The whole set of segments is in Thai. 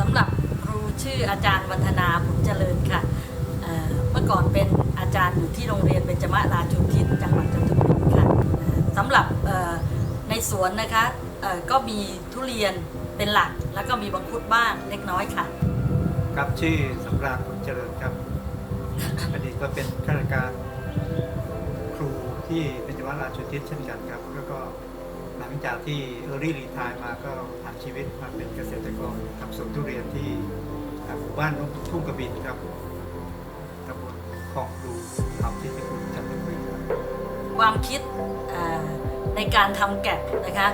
สำหรับครูชื่ออาจารย์วัฒนาผลเจริญค่ะเอ่อเมื่อก่อนเป็นอาจารย์อยู่ที่โรงเรียนเบญจมราชูทิศจังหวัดจันทบุรีค่ะเอ่อสำหรับเอ่อในสวนนะคะเอ่อก็มีทุเรียนเป็นหลัก แล้วก็มีบังคุดบ้างเล็กน้อยค่ะ ครับชื่อสำราญผลเจริญครับ อดีตก็เป็นข้าราชการครูที่เป็นจังหวัดราชทิศเช่นกันครับ แล้วก็หลังจากที่เออรี่รีทายมาก็ผ่านชีวิตมาเป็นเกษตรกรทำสวนทุเรียนที่หมู่บ้านทุ่งกระบินครับตำบลคลองดูเขาที่ตะกุลจันทบุรีครับความคิดในการทำแกะนะคะ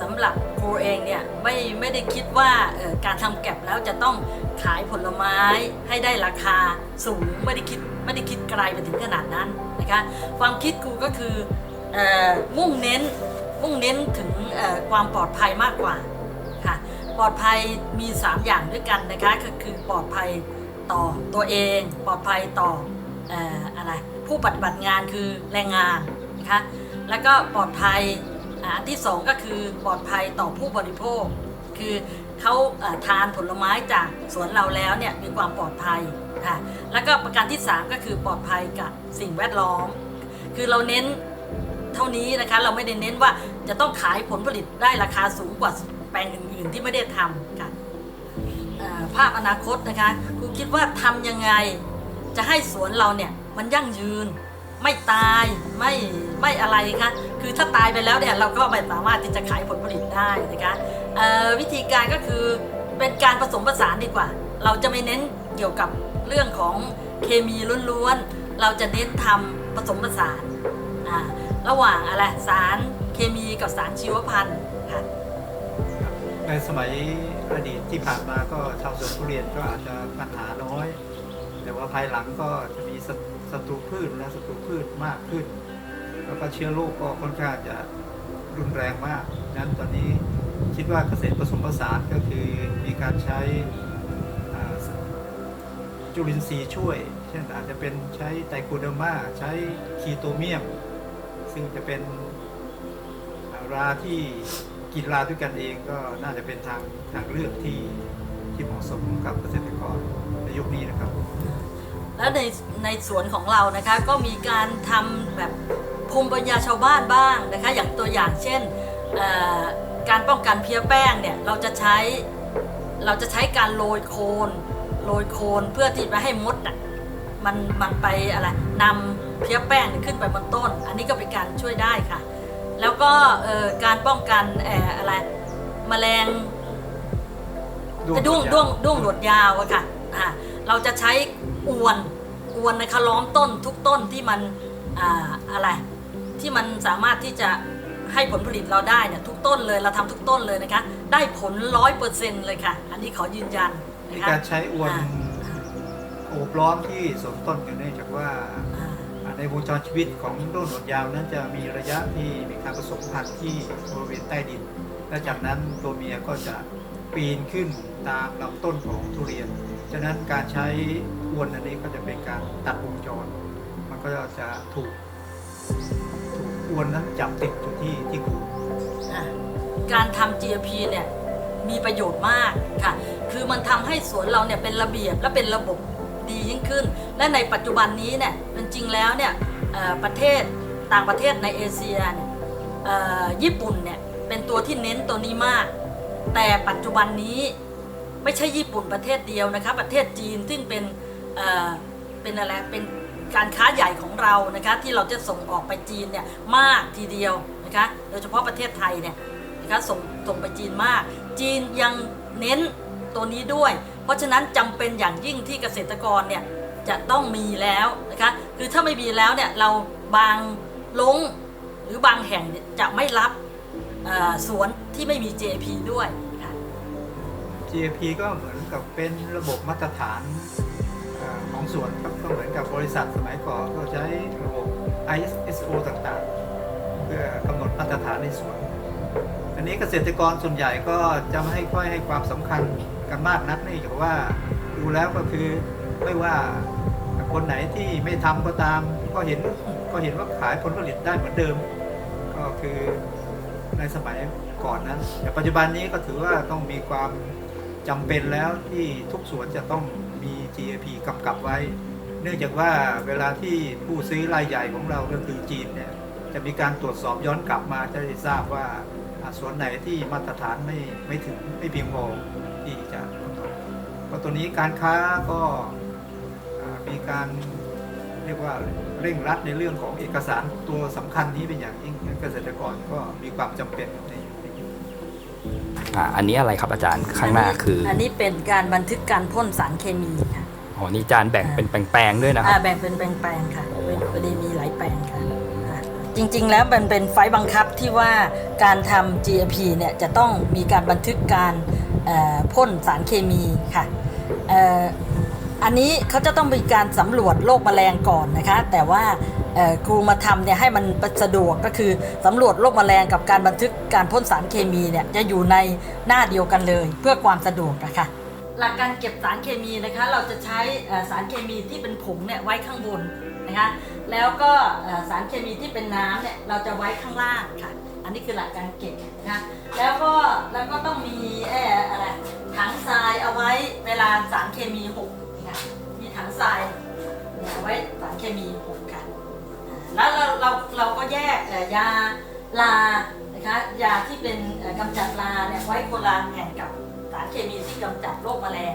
สำหรับครูเองเนี่ยไม่ไม่ได้คิดว่าการทำแกะแล้วจะต้องขายผลไม้ให้ได้ราคาสูงไม่ได้คิดไม่ได้คิดไกลไปถึงขนาดนั้นนะคะความคิดครูก็คืออมุ่งเน้นมุ่งเน้นถึงความปลอดภัยมากกว่าค่ะปลอดภัยมี 3 อย่างด้วยกันนะคะก็คือปลอดภัยต่อตัวเอง ปลอดภัยต่อเอ่ออะไรผู้ปฏิบัติงานคือแรงงานนะคะแล้วก็ปลอดภัย อันที่สองก็คือปลอดภัยต่อผู้บริโภค คือเขาทานผลไม้จากสวนเราแล้วเนี่ยมีความปลอดภัยค่ะแล้วก็ประการที่ 3 ก็คือปลอดภัยกับสิ่งแวดล้อม คือเราเน้นเท่านี้นะคะเราไม่ได้เน้นว่าจะต้องขายผลผลิตได้ราคาสูงกว่าแปลงอื่นๆที่ไม่ได้ทำค่ะภาพอนาคตนะคะครูคิดว่าทำยังไงจะให้สวนเราเนี่ยมันยั่งยืน ไม่ตายไม่ไม่อะไรคะคือถ้าตายไปแล้วเนี่ยเราก็ไม่สามารถที่จะขายผลผลิตได้นะคะวิธีการก็คือเป็นการผสมผสานดีกว่า เราจะไม่เน้นเกี่ยวกับเรื่องของเคมีล้วนๆเราจะเน้นทำผสมผสานระหว่างอะไรสารเคมีกับสารชีวพันธุ์ค่ะในสมัยอดีตที่ผ่านมาก็ชาวสวนทุเรียนก็อาจจะปัญหาน้อย แต่ว่าภายหลังก็จะมี ศัตรูพืชและศัตรูพืชมากขึ้น แล้วก็เชื้อโรคก็ค่อนข้างจะรุนแรงมากนั้นตอนนี้คิดว่าเกษตรผสมผสานก็คือมีการใช้จุลินทรีย์ช่วย เช่นอาจจะเป็นใช้ไตรโคเดอร์มาใช้คีโตเมียม ซึ่งจะเป็นราที่กินราด้วยกันเองก็น่าจะเป็นทางทางเลือกที่ที่เหมาะสมกับเกษตรกรในยุคนี้นะครับ แล้วในในสวนของเรานะคะก็มีการทำแบบภูมิปัญญาชาวบ้านบ้างนะคะ อย่างตัวอย่างเช่นเอ่อการป้องกันเพี้ยแป้งเนี่ยเราจะใช้เราจะใช้การโรยโคนโรยโคนเพื่อที่ไม่ให้มดอะมันมันไปอะไรนำเพี้ยแป้งเนี่ยขึ้นไปบนต้น อันนี้ก็เป็นการช่วยได้ค่ะ แล้วก็เอ่อการป้องกันเอ่ออะไรแมลงด้วงด้วงด้วงหนวดยาวอะค่ะอ่าเราจะใช้ อวนอวนนะคะล้อมต้นทุกต้นที่มันอ่าอะไรที่มันสามารถที่จะให้ผลผลิตเราได้เนี่ยทุกต้นเลยเราทำทุกต้นเลยนะคะ ได้ผลร้อยเปอร์เซ็นต์เลยค่ะ อันนี้ขอยืนยันในนะคะการใช้อวนอ่าโอบล้อมที่สวนต้นกันเนื่องจากว่าอ่าอ่าในวงจรชีวิตของด้วงหนวดยาวนั้นจะมีระยะที่มีการผสมพันธุ์ที่บริเวณใต้ดิน และจากนั้นตัวเมียก็จะปีนขึ้นตามลำต้นของทุเรียน ฉะนั้นการใช้อ วนอันนี้ก็จะเป็นการตัดวงจร มันก็จะถูกถูกอวนนั้นจับติดอยู่ที่ที่ขูอะการทำ GP เนี่ยมีประโยชน์มากค่ะ คือมันทำให้สวนเราเนี่ยเป็นระเบียบและเป็นระบบดียิ่งขึ้น และในปัจจุบันนี้เนี่ยจริงๆแล้วเนี่ยเอ่อประเทศต่างประเทศในเอเชียเนี่ยเอ่อญี่ปุ่นเนี่ยเป็นตัวที่เน้นตัวนี้มาก แต่ปัจจุบันนี้ไม่ใช่ญี่ปุ่นประเทศเดียวนะคะ ประเทศจีนซึ่งเป็น เป็นอะไรเป็นการค้าใหญ่ของเรานะคะที่เราจะส่งออกไปจีนเนี่ยมากทีเดียวนะคะโดยเฉพาะประเทศไทยเนี่ยนะคะส่งส่งไปจีนมาก จีนยังเน้นตัวนี้ด้วย เพราะฉะนั้นจำเป็นอย่างยิ่งที่เกษตรกรเนี่ยจะต้องมีแล้วนะคะคือถ้าไม่มีแล้วเนี่ยเราบางลงหรือบางแห่งจะไม่รับสวนที่ไม่มี JP ด้วยค่ะ GAP ก็เหมือนกับเป็นระบบมาตรฐาน อ่อของสวนครับก็เหมือนกับบริษัทสมัยก่อนก็ใช้ระบบ ISO ต่างๆ เพื่อกำหนดมาตรฐานในสวนอันนี้เกษตรกรส่วนใหญ่ก็จะไม่ค่อยให้ความสำคัญกันมากนักนื่องจากว่าดูแล้วก็คือไม่ว่าคนไหนที่ไม่ทำก็ตาม ก็เห็นก็เห็นว่าขายผลผลิตได้เหมือนเดิม ก็คือในสมัยก่อนนั้นแต่ปัจจุบันนี้ก็ถือว่าต้องมีความจำเป็นแล้วที่ทุกสวนจะต้อง มี GAP กำกับไว้ เนื่องจากว่าเวลาที่ผู้ซื้อรายใหญ่ของเราก็คือจีนเนี่ยจะมีการตรวจสอบย้อนกลับมาจะได้ทราบว่าอ่วนไหนที่มาตรฐานไม่ไม่ถึงไม่เพียงพอที่จะเพราะตัวนี้การค้าก็มีการเรียกว่าเร่งรัดในเรื่องของเอกสารตัวสำคัญนี้เป็นอย่างยิ่งเกษตรกรก็มีความจำเป็นใน อ่าอันนี้อะไรครับอาจารย์ข้างหน้าคืออันนี้เป็นการบันทึกการพ่นสารเคมีค่ะอ๋อนี่อาจารย์แบ่งเป็นแปลงๆด้วยนะคอ่ารับแบ่งเป็นแปลงๆค่ะโอ้พอดีมีหลายแปลงค่ะอ่าจริงๆ แล้วมันเป็นไฟล์บังคับที่ว่าการทำ GMP เนี่ยจะต้องมีการบันทึกการเอ่อพ่นสารเคมีค่ะเอ่ออันนี้เขาจะต้องมีการสำรวจโรคแมลงก่อนนะคะ แต่ว่าเอ่อ ครูมาทำเนี่ยให้มันสะดวกก็คือสำรวจโรคแมลงกับการบันทึกการพ่นสารเคมีเนี่ยจะอยู่ในหน้าเดียวกันเลย เพื่อความสะดวกนะคะหลักการเก็บสารเคมีนะคะ เราจะใช้สารเคมีที่เป็นผงเนี่ยไว้ข้างบนนะคะแล้วก็สารเคมีที่เป็นน้ำเนี่ยเราจะไว้ข้างล่างค่ะ อันนี้คือหลักการเก็บนะคะแล้วก็แล้วก็ต้องมีอะไรถังทรายเอาไว้เวลาสารเคมีหกนะคะมีถังทรายเอาไว้สารเคมี แล้วเราเราเราก็แยกยาลานะคะยาที่เป็นเอ่อกำจัดลาเนี่ยไว้คนละแห่งกับสารเคมีที่กำจัดโรคแมลง